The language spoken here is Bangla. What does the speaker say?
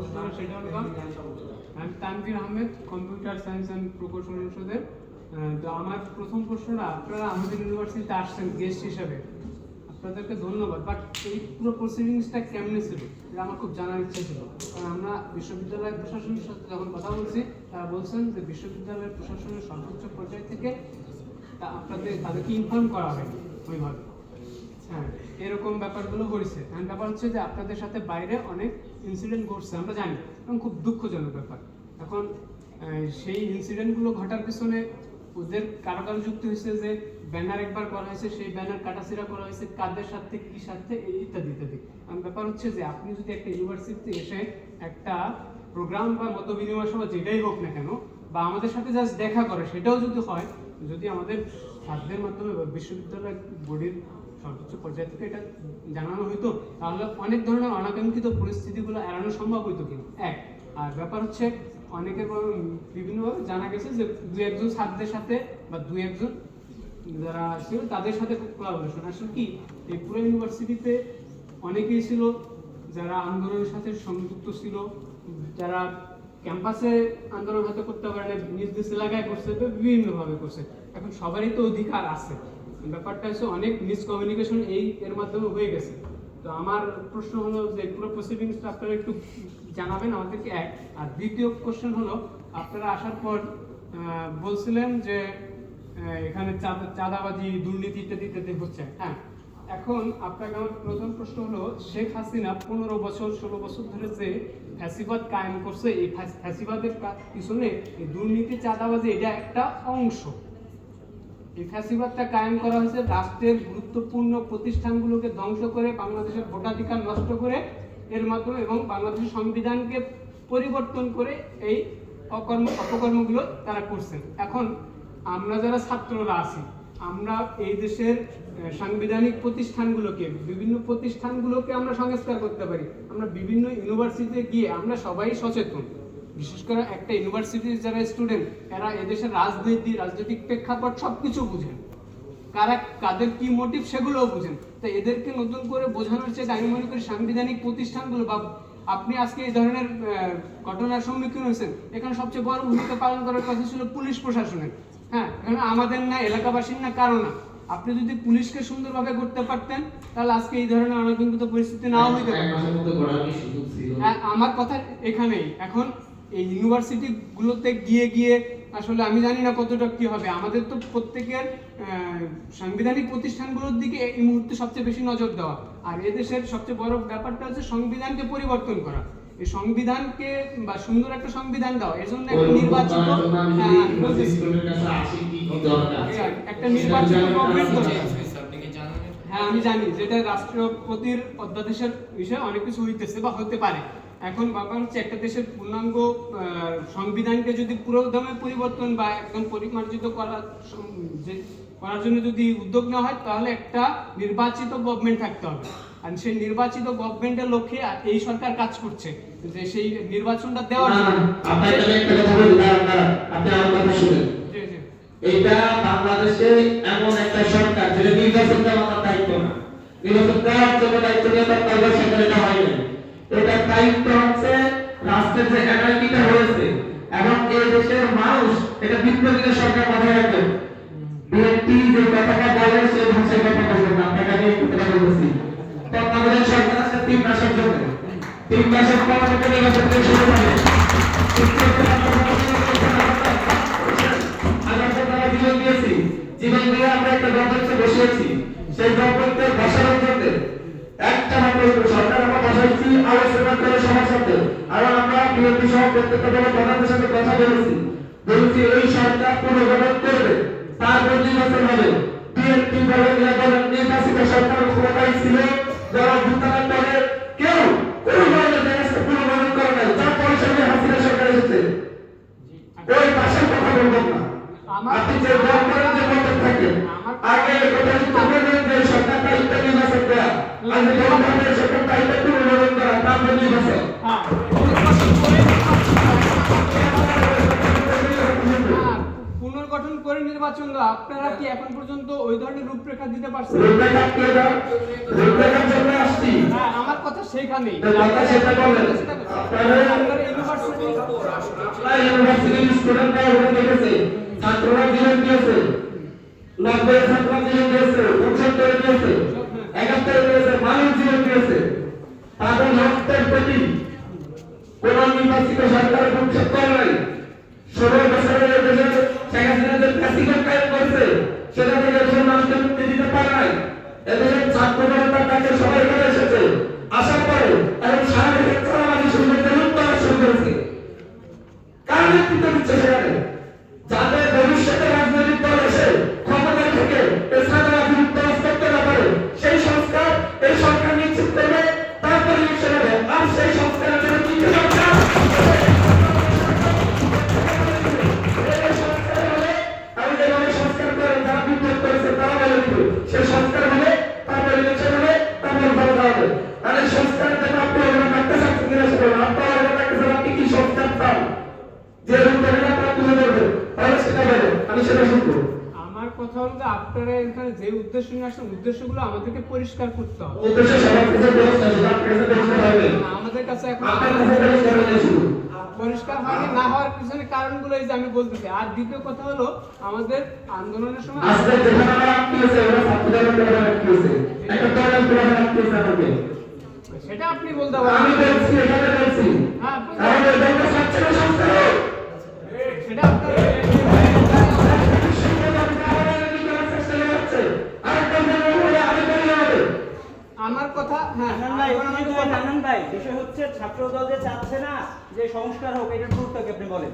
প্রশ্ন Tanvir Ahmed, computer science and প্রকৌশল অনুষদের। তো আমার প্রথম প্রশ্নটা, আপনারা আমাদের ইউনিভার্সিটিতে আসছেন গেস্ট হিসাবে। আপনাদেরকে ধন্যবাদ বাট এই পুরো প্রসিডিংসটা কেমনে ছিল? এটা আমার খুব জানার ইচ্ছা ছিল। কারণ আমরা বিশ্ববিদ্যালয় প্রশাসনের সাথে যখন কথা বলছি, তারা বলছেন যে বিশ্ববিদ্যালয়ের প্রশাসনের সর্বোচ্চ পর্যায় থেকে আপনাদের তাদেরকে ইনফর্ম করা হয়নি, ওইভাবে। এরকম ব্যাপারগুলো হয়েছে। এখন ব্যাপার হচ্ছে যে আপনাদের সাথে বাইরে অনেক ইনসিডেন্ট ঘটছে, আমরা জানি। এবং খুব দুঃখজনক ব্যাপার। এখন সেই ইনসিডেন্টগুলো ঘটার পিছনে ওদের কারও কারও যুক্তি হয়েছে যে ব্যানার একবার করা হয়েছে, সেই ব্যানার কাটাছিরা করা হয়েছে, কাদের সাথে, কি সাথে ইত্যাদি ইত্যাদি। ব্যাপার হচ্ছে যে আপনি যদি একটা ইউনিভার্সিটিতে এসে একটা প্রোগ্রাম বা মত বিনিময় সভা যেটাই হোক না কেন, বা আমাদের সাথে জাস্ট দেখা করে, সেটাও যদি হয়, যদি আমাদের সাধ্যের মাধ্যমে বা বিশ্ববিদ্যালয় বডির সর্বোচ্চ পর্যায় থেকে এটা জানানো হইতো, তাহলে অনেক ধরনের অনাকাঙ্ক্ষিত পরিস্থিতিগুলো এড়ানো সম্ভব হইতো কিন্তু। এক, আর ব্যাপার হচ্ছে অনেকের বিভিন্নভাবে জানা গেছে যে দু একজন ছাত্রদের সাথে বা দু একজন যারা ছিল তাদের সাথে কোলাবোরেশন আসলে কি, এই পুরো ইউনিভার্সিটিতে অনেকেই ছিল যারা আন্দোলনের সাথে সংযুক্ত ছিল, যারা ক্যাম্পাসে আন্দোলন হয়তো করতে পারে না নিজ এলাকায় করছে বিভিন্নভাবে করছে। এখন সবারই তো অধিকার আছে। ব্যাপারটা হচ্ছে অনেক মিসকমিউনিকেশন এই এর মাধ্যমে হয়ে গেছে। তো আমার প্রশ্ন হলো যে পুরো প্রসিডিংসটা আপনারা একটু জানাবেন, আমাদেরকে এক। আর দ্বিতীয় কোশ্চেন হলো, আপনারা আসার পর বলছিলেন যে এখানে চাঁদা- চাঁদাবাজি, দুর্নীতি ইত্যাদি ইত্যাদি হচ্ছে। হ্যাঁ এখন আপনাকে আমার প্রথম প্রশ্ন হলো, শেখ হাসিনা পনেরো বছর, ষোলো বছর ধরে যে ফ্যাসিবাদ কায়েম করছে, এই ফ্যাস- ফ্যাসিবাদের পিছনে দুর্নীতি, চাঁদাবাজি, এটা একটা অংশ। এই কায়েম করা হয়েছে রাষ্ট্রের গুরুত্বপূর্ণ প্রতিষ্ঠানগুলোকে ধ্বংস করে বাংলাদেশের ভোটাধিকার নষ্ট করে এর মাধ্যমে এবং বাংলাদেশের সংবিধানকে পরিবর্তন করে এই অকর্ম, অপকর্মগুলো তারা করছেন। এখন আমরা যারা ছাত্ররা আছি, আমরা এই দেশের সাংবিধানিক প্রতিষ্ঠানগুলোকে, বিভিন্ন প্রতিষ্ঠানগুলোকে আমরা সংস্কার করতে পারি। আমরা বিভিন্ন ইউনিভার্সিটিতে গিয়ে আমরা সবাই সচেতন। বিশেষ করে একটা ইউনিভার্সিটির যারা স্টুডেন্ট এরা এদেশের রাজনীতি রাজনৈতিক প্রেক্ষাপট সবকিছু বুঝেন। কারা কাদের কি মোটিভ সেগুলোও বুঝেন। তো এদেরকে নতুন করে বোঝানোর চেয়ে আমি মনে করি সাংবিধানিক প্রতিষ্ঠানগুলো বা আপনি আজকে এই ধরনের ঘটনার সম্মুখীন হয়েছেন এখানে সবচেয়ে বড় ভূমিকা পালন করার কথা ছিল পুলিশ প্রশাসনের। হ্যাঁ এখানে আমাদের না এলাকাবাসীর না কারও না। আপনি যদি পুলিশকে সুন্দরভাবে করতে পারতেন তাহলে আজকে এই ধরনের অনাকাঙ্ক্ষিত পরিস্থিতি নাও হইতে পারত। হ্যাঁ, আমার কথা এখানেই। এখন এই ইউনিভার্সিটি গুলোতে গিয়ে গিয়ে আসলে আমি জানি না কতটা কি হবে আমাদের তো প্রত্যেকের সাংবিধানিক প্রতিষ্ঠানগুলোর দিকে এই মুহূর্তে সবচেয়ে বেশি নজর দেওয়া আর এদেশের সবচেয়ে বড় ব্যাপারটা হচ্ছে সংবিধানকে পরিবর্তন করা এই সংবিধানকে বা সুন্দর একটা সংবিধান দাও এর জন্য একটা নির্বাচিত হ্যাঁ, একটা নির্বাচিত হ্যাঁ আমি জানি যেটা রাষ্ট্রপতির অধ্যাদেশের বিষয়ে অনেক কিছু হইতেছে বা হতে পারে এখন ব্যাপার হচ্ছে একটা দেশের পূর্ণাঙ্গ সংবিধানকে যদি পুরো দমে পরিবর্তন বা একদম পরিমার্জিত করার করার জন্য যদি উদ্যোগ নেওয়া হয় তাহলে একটা নির্বাচিত গভর্নমেন্ট থাকতে হবে। আর সেই নির্বাচিত গভর্নমেন্টের লক্ষ্যে এই সরকার কাজ করছে যে সেই নির্বাচনটা দেওয়ার জন্য। এটা বাংলাদেশে এমন একটা সরকার যেটা নির্বাচন দেওয়া দায়িত্ব না। নির্বাচন দেওয়ার জন্য দায়িত্ব নিয়ে সরকার এটা হয়নি এটা দায়িত্ব হচ্ছে রাষ্ট্রের যে এনআইটিটা হয়েছে এবং এই দেশের মানুষ এটা বিপ্লবীদের সরকার মাথায় রাখবে। বিএনপি যে কথাটা বলে সেই ভাষায় কথা বলবে না। আপনাকে আমি একটু কথা বলতেছি। তত্ত্বাবধায়ক সরকার আছে তিন মাসের জন্য। তিন মাসের পর নির্বাচন শুরু হবে আমরা তো তারা জীবন দিয়েছি জীবন দিয়ে আমরা একটা গভর্নমেন্টে বসিয়েছি সেই গভর্নমেন্টে বসানোর জন্য একটা মাত্র সরকার আমরা বসাইছি আলোচনা করে সবার সাথে আর আমরা বিএনপি সহ প্রত্যেকটা দলের প্রধানদের সাথে কথা বলেছি। বলছি, এই সরকার পুনর্গঠন করবে তারপর নির্বাচন হবে। বিএনপি বলেন নির্বাচিত সরকার ক্ষমতায় ছিল, যারা ভূতানের পরে কেউ কোনো ধরনের ব্যবস্থা পুনর্গঠন করে নাই তার পরিসরে হাসিনা সরকার এসেছে ওই পাশের কথা বলবেন না আপনি যে ভোট করেন যে ভোটে থাকেন আগে কথা চিন্তা করবেন যে সরকারটা ইত্যাদি নির্বাচন পুনর্গঠন করা নির্বাচন পুনর্গঠন করে- আপনারা কি এখন পর্যন্ত ওই ধরনের রূপরেখা দিতে পারছেন? রূপরেখার জন্য আসছি। হ্যাঁ আমার কথা সেইখানেই। তো সেটা বলেন আপনারা ইউনিভার্সিটি আপনারা ইউনিভার্সিটির স্টুডেন্টরা ওখানে দেখেছে ছাত্ররা জীবন দিয়েছে। নব্বই ছাত্ররা জীবন দিয়েছে। পঁচাত্তরে দিয়েছে একাত্তরে দিয়েছে মানুষ জীবন দিয়েছে তাদের রক্তের প্রতি কোন নির্বাচিত সরকার ভূক্ষেপ করে নাই। ষোলো বছরের দেশে শেখ হাসিনা যে প্যাসিফিক কায়েম করেছে। সেটা থেকে দেশের মানুষকে মুক্তি দিতে পারে যাতে যে আপনারা এখানে যে উদ্দেশ্য নিয়ে আসছেন উদ্দেশ্যগুলো আমাদেরকে পরিষ্কার করতে হবে। আমাদের কাছে এখন পরিষ্কার হয়নি না হওয়ার পিছনে কারণগুলো এই যে আমি বলতেছি। আর দ্বিতীয় কথা হলো আমাদের আন্দোলনের সময় আজকে যেখানে আমার আটকে হচ্ছে ছাত্র দল যে চাচ্ছে না যে সংস্কার হোক এটার গুরুত্ব আপনি বলেন।